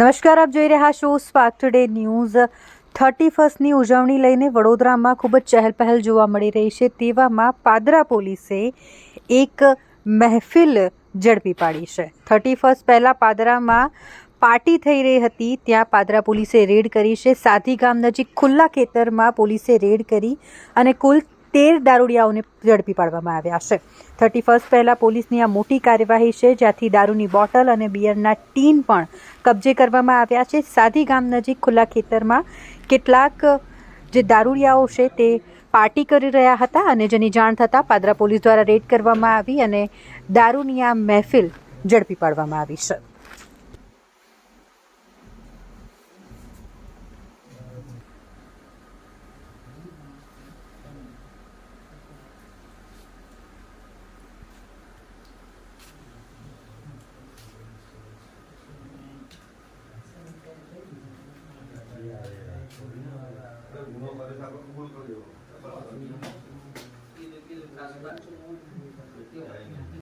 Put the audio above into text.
નમસ્કાર, આપ જોઈ રહ્યા છો સ્પાર્ક ટુડે ન્યૂઝ થર્ટી ફર્સ્ટની ઉજવણી લઈને વડોદરામાં ખૂબ જ ચહેલપહેલ જોવા મળી રહી છે. તેવામાં પાદરા પોલીસે એક મહેફિલ ઝડપી પાડી છે. થર્ટી ફર્સ્ટ પહેલાં પાદરામાં પાર્ટી થઈ રહી હતી. ત્યાં પાદરા પોલીસે રેડ કરી છે. સાથી ગામ નજીક ખુલ્લા ખેતરમાં પોલીસે રેડ કરી અને કુલ તેર દારૂડિયાઓને ઝડપી પાડવામાં આવ્યા છે. થર્ટી ફર્સ્ટ પહેલાં પોલીસની આ મોટી કાર્યવાહી છે, જ્યાંથી દારૂની બોટલ અને બિયરના ટીન પણ કબજે કરવામાં આવ્યા છે. સાધી ગામ નજીક ખુલ્લા ખેતરમાં કેટલાક, જે દારૂડિયાઓ છે તે પાર્ટી કરી રહ્યા હતા અને જેની જાણ થતાં પાદરા પોલીસ દ્વારા રેડ કરવામાં આવી અને દારૂની આ મહેફિલ ઝડપી પાડવામાં આવી છે. Gracias.